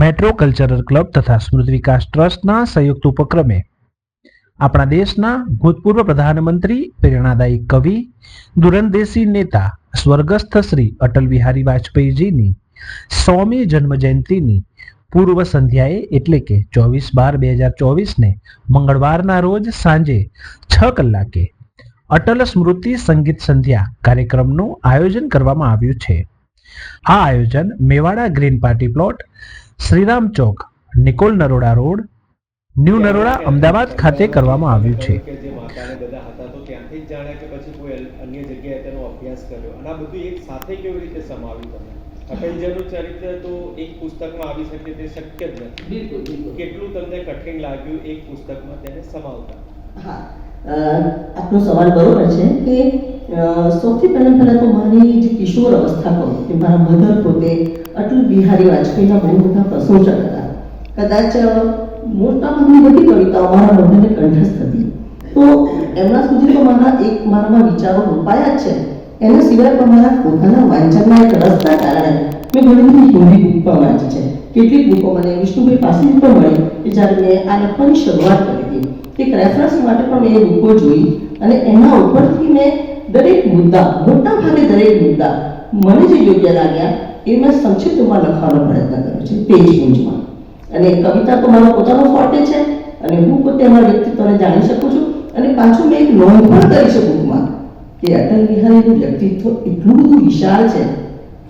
Metro cultural club તથા સ્મૃતિ વિકાસ ટ્રસ્ટના સંયુક્ત ઉપક્રમે આપણા દેશના ભૂતપૂર્વ પ્રધાનમંત્રી, પ્રેરણાદાયી કવિ દુરંદેશી નેતા, સ્વર્ગસ્થ શ્રી અટલ બિહારી વાજપેયીજીની સોમી જન્મ જયંતિની પૂર્વ સંધ્યાએ એટલે કે ચોવીસ બાર બે હજાર ચોવીસને મંગળવારના રોજ સાંજે છ કલાકે અટલ સ્મૃતિ સંગીત સંધ્યા કાર્યક્રમનું આયોજન કરવામાં આવ્યું છે. આ આયોજન Mewada green party plot Shriram ચોક નિકોલ નરોડા રોડ ન્યૂ નરોડા અમદાવાદ ખાતે કરવામાં આવ્યું છે. કે જે માતાને બધા હતા તો ત્યાંથી જ જાણ્યા કે પછી કોઈ અન્ય જગ્યાએ તેનો અભ્યાસ કર્યો. અને બધું એક સાથે કેવી રીતે સમાવ્યું તમે? અટલજીનું ચરિત્ર તો એક પુસ્તકમાં આવી શકે તે શક્ય જ નથી. કેટલું તમને કઠિન લાગ્યું એક પુસ્તકમાં તેને સમાવતા? હા. આપનો સવાલ બરોબર છે કે સૌથી પહેલાં પહેલાં તો મારી જે કિશોર અવસ્થા કહું કે મારા મધર પોતે અટલ બિહારી વાજપેયીના બહુ મોટા પ્રશંસક હતા. કદાચ અ, મોટા ભાગની બધી કવિતાઓ મારા મધરને કંઠસ્થ હતી. તો એમના સુધી તો મારા એક મારામાં વિચારો રોપાયા જ છે. એના સિવાય પણ મારા પોતાના વાંચનના એક રસના કારણે મેં ઘણી બધી હિન્દી બુક વાંચી છે. કેટલીક બુકો મને વિષ્ણુભાઈ પાસેથી પણ મળી કે જ્યારે મેં આ લખવાની શરૂઆત કરી હતી. એક રેફરન્સ માટે પણ મેં એ બુકો જોઈ અને એના ઉપરથી મેં દરેક મુદ્દા, મોટા ભાગે દરેક મુદ્દા, મને જે યોગ્ય લાગ્યા એ મેં સંક્ષિપ્તમાં લખવાનો પ્રયત્ન કર્યો છે પેજ ગુંજમાં અને કવિતા તો મારો પોતાનો ફોર્ટે છે અને હું પોતે અમારા વ્યક્તિત્વને જાણી શકું છું અને પાછું મેં એક નોંધ પણ કરી શકું બુકમાં કે અટલ બિહારીનું વ્યક્તિત્વ એટલું બધું વિશાળ છે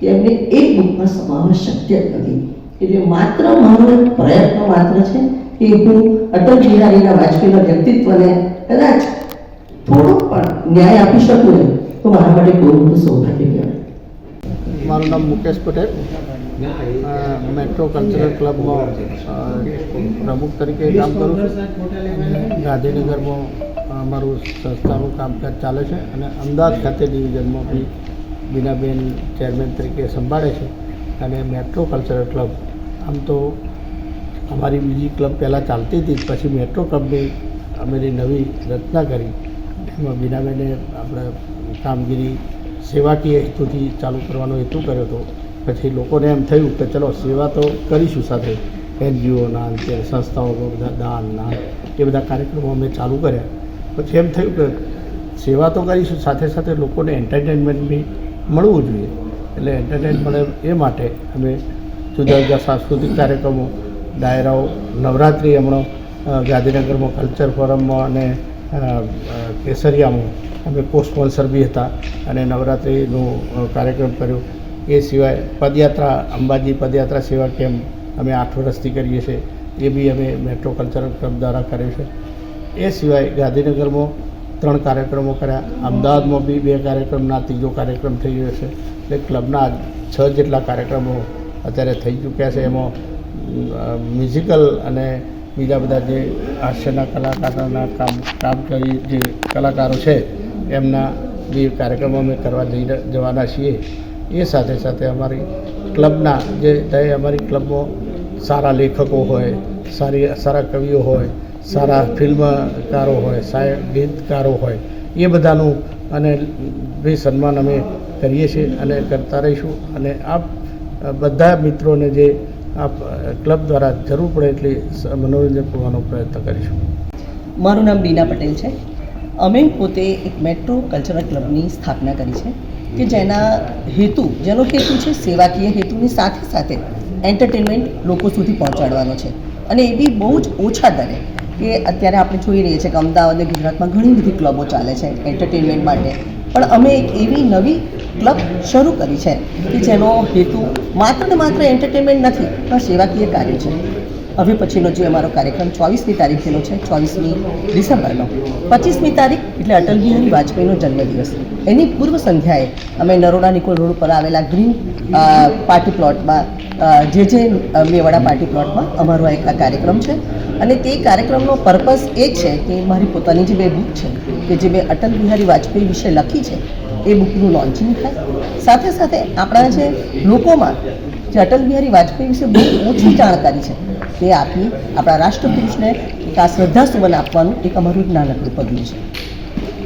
કે એમને એક બુકમાં સમાવવા શક્ય નથી. એટલે માત્ર મારો એક પ્રયત્ન માત્ર છે કે હું અટલ બિહારીના વાજપેયીના વ્યક્તિત્વને કદાચ થોડો પણ ન્યાય આપી શકું ને તો મારા માટે બહુ સૌભાગ્ય કહેવાય. મારું નામ મુકેશ પટેલ. મેટ્રો કલ્ચરલ ક્લબમાં પ્રમુખ તરીકે કામ કરું છું. ગાંધીનગરમાં અમારું સંસ્થાનું કામકાજ ચાલે છે અને અમદાવાદ ખાતે ડિવિઝનમાં બી બીનાબેન ચેરમેન તરીકે સંભાળે છે. અને મેટ્રો કલ્ચરલ ક્લબ, આમ તો અમારી બીજી ક્લબ પહેલાં ચાલતી હતી, પછી મેટ્રો ક્લબની અમારી નવી રચના કરી. એમાં બીનાબેને આપણે કામગીરી સેવાકીય હેતુથી ચાલુ કરવાનો હેતુ કર્યો હતો. પછી લોકોને એમ થયું કે ચલો સેવા તો કરીશું સાથે. એનજીઓના કે સંસ્થાઓ બધા દાનના એ બધા કાર્યક્રમો અમે ચાલુ કર્યા. પછી એમ થયું કે સેવા તો કરીશું, સાથે સાથે લોકોને એન્ટરટેનમેન્ટ બી મળવું જોઈએ. એટલે એન્ટરટેનમેન્ટ મળે એ માટે અમે જુદા જુદા સાંસ્કૃતિક કાર્યક્રમો ડાયરાઓ નવરાત્રિ હમણાં ગાંધીનગરમાં કલ્ચર ફોરમમાં અને કેસરિયામાં અમે કો સ્પોન્સર બી હતા અને નવરાત્રિનું કાર્યક્રમ કર્યો. એ સિવાય પદયાત્રા, અંબાજી પદયાત્રા સેવા કેમ્પ અમે આઠ વર્ષથી કરીએ છીએ. એ બી અમે મેટ્રો કલ્ચરલ ક્લબ દ્વારા કર્યો છે. એ સિવાય ગાંધીનગરમાં ત્રણ કાર્યક્રમો કર્યા. અમદાવાદમાં બી બે કાર્યક્રમના, ત્રીજો કાર્યક્રમ થઈ ગયો છે. એટલે ક્લબના છ જેટલા કાર્યક્રમો અત્યારે થઈ ચૂક્યા છે. એમાં મ્યુઝિકલ અને બીજા બધા જે હાસ્યના કલાકારોના કામ કામ કરી જે કલાકારો છે, એમના જે કાર્યક્રમો અમે કરવા જઈ જવાના છીએ. એ સાથે સાથે અમારી ક્લબના જે અમારી ક્લબમાં સારા લેખકો હોય, સારી, સારા કવિઓ હોય, સારા ફિલ્મકારો હોય સાહેબ ગીતકારો હોય, એ બધાનું અને બી સન્માન અમે કરીએ છીએ અને કરતા રહીશું. અને આપ બધા મિત્રોને જે આપ ક્લબ દ્વારા જરૂર પડે એટલી મનોરંજન પૂરવાનો પ્રયત્ન કરીશું. મારું નામ બીના પટેલ છે. અમે પોતે એક મેટ્રો કલ્ચરલ ક્લબની સ્થાપના કરી છે, કે જેના હેતુ, જેનો હેતુ છે સેવાકીય હેતુની સાથે સાથે એન્ટરટેનમેન્ટ લોકો સુધી પહોંચાડવાનો છે. અને એ બી બહુ જ ઓછા દરે, કે અત્યારે આપણે જોઈ રહીએ છીએ કે અમદાવાદ ગુજરાતમાં ઘણી બધી ક્લબો ચાલે છે એન્ટરટેનમેન્ટ માટે. પણ અમે એક એવી નવી ક્લબ શરૂ કરી છે કે જેનો હેતુ માત્ર ને માત્ર એન્ટરટેનમેન્ટ નથી, પણ સેવાકીય કાર્ય છે. હવે પછીનો જે અમારો કાર્યક્રમ ચોવીસમી તારીખેનો છે, ચોવીસમી ડિસેમ્બરનો. પચીસમી તારીખ એટલે અટલ બિહારી વાજપેયીનો જન્મદિવસ. એની પૂર્વ સંધ્યાએ અમે નરોડા નિકોલ રોડ ઉપર આવેલા ગ્રીન પાર્ટી પ્લોટમાં જે જે મેવાડા પાર્ટી પ્લોટમાં અમારો એક આ કાર્યક્રમ છે. અને તે કાર્યક્રમનો પર્પઝ એ છે કે મારી પોતાની જે બે બુક છે કે જે મેં અટલ બિહારી વાજપેયી વિશે લખી છે, એ બુકનું લોન્ચિંગ થાય. સાથે સાથે આપણા જે લોકોમાં જે અટલ બિહારી વાજપેયી વિશે બહુ ઓછી જાણકારી છે, તે આપી આપણા રાષ્ટ્રપુરુષને એક આ શ્રદ્ધાસુમન આપવાનું એક અમારું નાનકડું પગલું છે.